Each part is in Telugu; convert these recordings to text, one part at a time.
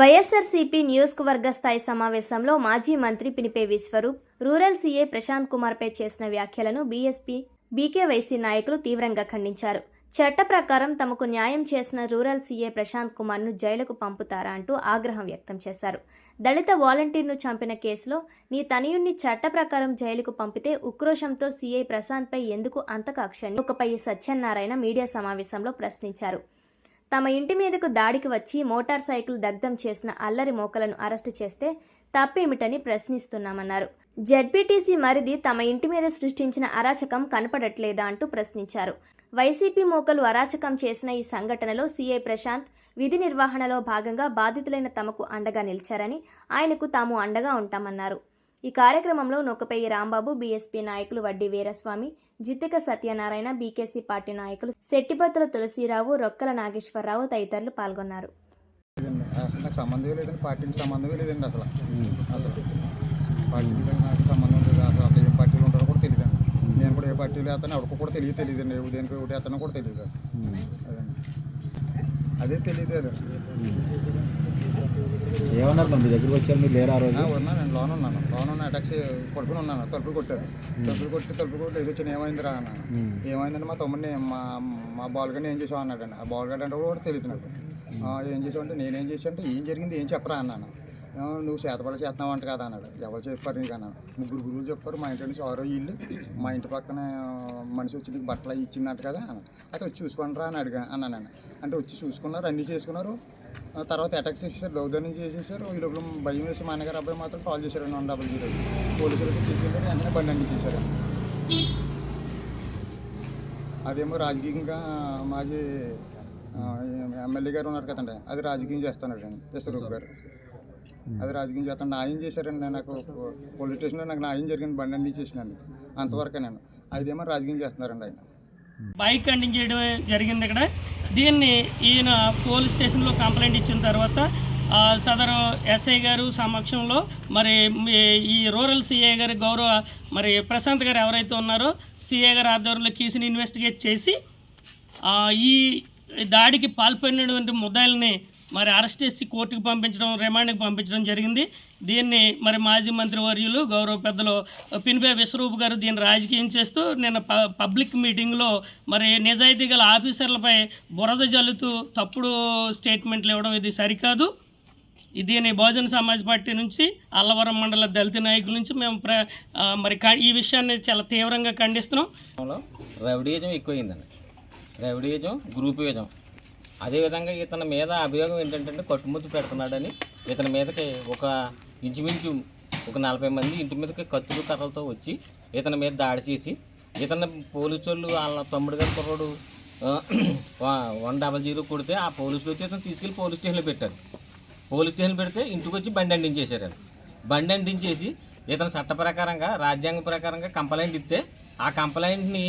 వైఎస్ఆర్సీపీ నియోజకవర్గ స్థాయి సమావేశంలో మాజీ మంత్రి పినిపే విశ్వరూప్ రూరల్ సీఏ ప్రశాంత్ కుమార్పై చేసిన వ్యాఖ్యలను బీఎస్పీ బీకేవైసీ నాయకులు తీవ్రంగా ఖండించారు. చట్ట ప్రకారం తమకు న్యాయం చేసిన రూరల్ సీఏ ప్రశాంత్ కుమార్ను జైలుకు పంపుతారా అంటూ ఆగ్రహం వ్యక్తం చేశారు. దళిత వాలంటీర్ను చంపిన కేసులో నీ తనయుణ్ణి చట్ట ప్రకారం జైలుకు పంపితే ఉక్రోషంతో సీఐ ప్రశాంత్పై ఎందుకు అంత కక్షని ఒకపై సత్యనారాయణ మీడియా సమావేశంలో ప్రశ్నించారు. తమ ఇంటి మీదకు దాడికి వచ్చి మోటార్ సైకిల్ దగ్ధం చేసిన అల్లరి మోకలను అరెస్టు చేస్తే తప్పేమిటని ప్రశ్నిస్తున్నామన్నారు. జడ్పీటీసీ మరిది తమ ఇంటి మీద సృష్టించిన అరాచకం కనపడట్లేదా అంటూ ప్రశ్నించారు. వైసీపీ మోకలు అరాచకం చేసిన ఈ సంఘటనలో సీఐ ప్రశాంత్ విధి నిర్వహణలో భాగంగా బాధితులైన తమకు అండగా నిలిచారని ఆయనకు తాము అండగా ఉంటామన్నారు. ఈ కార్యక్రమంలో నొకపేయి రాంబాబు బీఎస్పీ నాయకులు వడ్డీ వీరస్వామి జిత్తిక సత్యనారాయణ బీకేసీ పార్టీ నాయకులు శెట్టిపత్తుల తులసీరావు రొక్కల నాగేశ్వరరావు తదితరులు పాల్గొన్నారు. లేదండి అసలు నాకు సంబంధమే లేదండి. పార్టీకి సంబంధమే లేదండి అసలు. అసలు పార్టీకి నాకు సంబంధం లేదు. అసలు అసలు ఏం పార్టీలు ఉంటారో కూడా తెలియదండి నేను కూడా ఏ పార్టీలు వేస్తాను ఎవరికి కూడా తెలియదు తెలియదండి. ఏ దేనికి ఒకటి వేస్తానో కూడా తెలియదు. అదండి అదే తెలియదు ఏమన్నారు మీ దగ్గరికి వచ్చారు? మీరు లేరు ఆ రోజు? ఉన్నానండి లోన్ ఉన్నాను. లోన్ ఉన్న అటాక్స్ పడుకుని ఉన్నాను. తలుపులు కొట్టారు. తలుపులు కొట్టి తలుపులు కొట్టి ఏదో వచ్చిన ఏమైందిరా అన్నాను. ఉమ్. ఏమైందంటే మా తమ్ముడిని మా మా బాల్గడ్ని ఏం చేసావు అన్నాడండి ఆ బాల్గడ్ అంటే కూడా తెలియదు నాకు. ఏం చేసావు అంటే నేనేం చేసావు అంటే ఏం జరిగింది ఏం చెప్పరా అన్నాను. "ఆ, నువ్వు చేతపడ చేస్తున్నావు అంట కదా అన్నాడు. ఎవరు చెప్పారు నీకు అన్నాను ముగ్గురు గురువులు చెప్పారు మా ఇంటి నుంచి ఆరో ఇల్లు మా ఇంటి పక్కన మనిషి వచ్చి నీకు బట్టలు ఇచ్చిందంట కదా అన్నాడు. అయితే వచ్చి చూసుకుంటారా అని అడిగా అన్నాను అంటే వచ్చి చూసుకున్నారు అన్నీ చేసుకున్నారు. తర్వాత అటాక్ చేసేసారు దౌర్జన్యం చేసేసారు. ఈ లోపల భయం వేసి మా అన్నగారు అబ్బాయి మాత్రం కాల్ చేశారు వన్ డబల్ జీరో పోలీసులకు తీసుకెళ్ళారు వెంటనే బండి అండి చేశారు అదేమో రాజకీయంగా మాజీ ఎమ్మెల్యే గారు ఉన్నారు కదండి అది రాజకీయం చేస్తున్నాడు అండి యశ్వరూప్ గారు. అది రాజకీయం చేస్తాను. న్యాయం చేశారండి నాకు పోలీస్ స్టేషన్లో నాకు న్యాయం జరిగింది బండి అన్ని చేసినాను. అంతవరకే నేను. అదేమో రాజకీయం చేస్తున్నారండి ఆయన. బైక్ కండింగ్ చేయడం జరిగింది ఇక్కడ. దీన్ని ఈయన పోలీస్ స్టేషన్లో కంప్లైంట్ ఇచ్చిన తర్వాత సదరు ఎస్ఐ గారు సమక్షంలో మరి ఈ రూరల్ సిఐ గారి గౌరవ మరి ప్రశాంత్ గారు ఎవరైతే ఉన్నారో సిఐ గారు ఆధ్వర్యంలో కేసుని ఇన్వెస్టిగేట్ చేసి ఈ దాడికి పాల్పడినటువంటి ముద్దాయిల్ని మరి అరెస్ట్ చేసి కోర్టుకు పంపించడం రిమాండ్కి పంపించడం జరిగింది. దీన్ని మరి మాజీ మంత్రి వర్యులు గౌరవ పెద్దలు పినిపే విశ్వరూప్ గారు దీన్ని రాజకీయం చేస్తూ నిన్న ప పబ్లిక్ మీటింగ్లో మరి నిజాయితీ గల ఆఫీసర్లపై బురద జల్లుతూ తప్పుడు స్టేట్మెంట్లు ఇవ్వడం ఇది సరికాదు. దీని బహుజన సమాజ్ పార్టీ నుంచి అల్లవరం మండల దళిత నాయకుల నుంచి మేము ప్ర మరి క- ఈ విషయాన్ని చాలా తీవ్రంగా ఖండిస్తున్నాం. లో ఎక్కువైందండి. రౌడీజం గ్రూపిజం అదేవిధంగా ఇతని మీద అభియోగం ఏంటంటే కట్టుముద్దు పెడుతున్నాడని ఇతని మీదకి ఒక ఇంచుమించు ఒక నలభై మంది ఇంటి మీదకి కత్తులు కర్రలతో వచ్చి ఇతని మీద దాడి చేసి ఇతని పోలీసు వాళ్ళు వాళ్ళ తమ్ముడు గారి కుర్రోడు వా- వన్ డబల్ జీరో కొడితే ఆ పోలీసులు వచ్చి ఇతను తీసుకెళ్ళి పోలీస్ స్టేషన్లో పెట్టారు. పోలీస్ స్టేషన్ పెడితే ఇంటికి వచ్చి బండి అందించేశారు బండి అందించేసి ఇతను చట్ట ప్రకారంగా రాజ్యాంగ ప్రకారంగా కంప్లైంట్ ఇస్తే ఆ కంప్లైంట్ని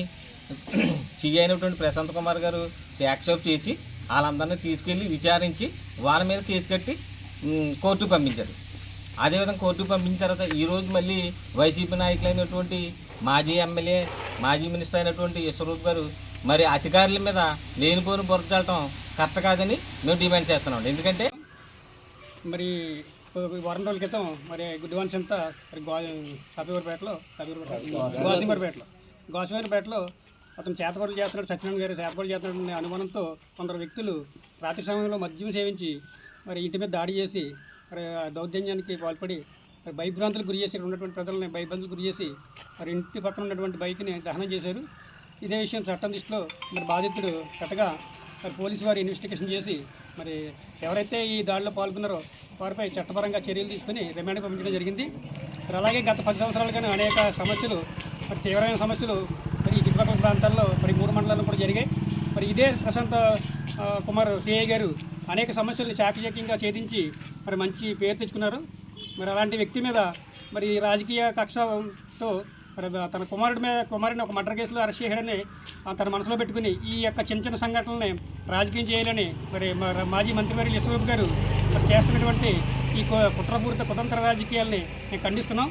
సిఐ అయినటువంటి ప్రశాంత్ కుమార్ గారు యాక్సెప్ట్ చేసి వాళ్ళందరినీ తీసుకెళ్ళి విచారించి వాళ్ళ మీద కేసు కట్టి కోర్టుకు పంపించారు. అదేవిధంగా కోర్టుకు పంపించిన తర్వాత ఈరోజు మళ్ళీ వైసీపీ నాయకులైనటువంటి మాజీ ఎమ్మెల్యే మాజీ మినిస్టర్ అయినటువంటి యశ్వరూప్ గారు మరి అధికారుల మీద లేనిపోని బురద చల్లటం కరెక్ట్ కాదని మేము డిమాండ్ చేస్తున్నాం. ఎందుకంటే మరి వారం రోజుల క్రితం మరి గుడ్డివాన్ చింత మరి గో సాపివరపేటలో గోసిమరిపేటలో గోసిమరిపేటలో అతను చేతపరులు చేస్తున్నాడు సత్యనారాయణ గారు చేతపరులు చేస్తున్నాడు అనే అనుమానంతో కొందరు వ్యక్తులు రాత్రి సమయంలో మద్యం సేవించి మరి ఇంటి మీద దాడి చేసి మరి దౌర్జన్యానికి పాల్పడి మరి భయభ్రాంతులకు గురి చేసి ఇక్కడ ఉన్నటువంటి ప్రజలని భయభ్రాంతులకు గురి చేసి మరి ఇంటి పక్కన ఉన్నటువంటి బైక్ని దహనం చేశారు. ఇదే విషయం చట్టం దృష్టిలో మరి బాధితుడు కట్టగా మరి పోలీసు వారు ఇన్వెస్టిగేషన్ చేసి మరి ఎవరైతే ఈ దాడిలో పాల్గొన్నారో వారిపై చట్టపరంగా చర్యలు తీసుకుని రిమాండ్ పంపించడం జరిగింది. మరి అలాగే గత పది సంవత్సరాలుగానే అనేక సమస్యలు మరి తీవ్రమైన సమస్యలు ఈ చుట్టుపక్కల ప్రాంతాల్లో మరి మూడు మండలాల్లో కూడా జరిగాయి. మరి ఇదే ప్రశాంత్ కుమార్ సిఐ గారు అనేక సమస్యల్ని చాకచక్యంగా ఛేదించి మరి మంచి పేరు తెచ్చుకున్నారు. మరి అలాంటి వ్యక్తి మీద మరి రాజకీయ కక్షతో మరి తన కుమారుడి మీద కుమారుడిని ఒక మర్డర్ కేసులో అరెస్ట్ చేయడాన్ని తన మనసులో పెట్టుకుని ఈ యొక్క చిన్న చిన్న సంఘటనల్ని రాజకీయం చేయాలని మరి మా- మాజీ మంత్రివర్యులు యశ్వరూప్ గారు మరి చేస్తున్నటువంటి ఈ కు- కుట్రపూరిత కుతంత్ర రాజకీయాల్ని మేము ఖండిస్తున్నాం.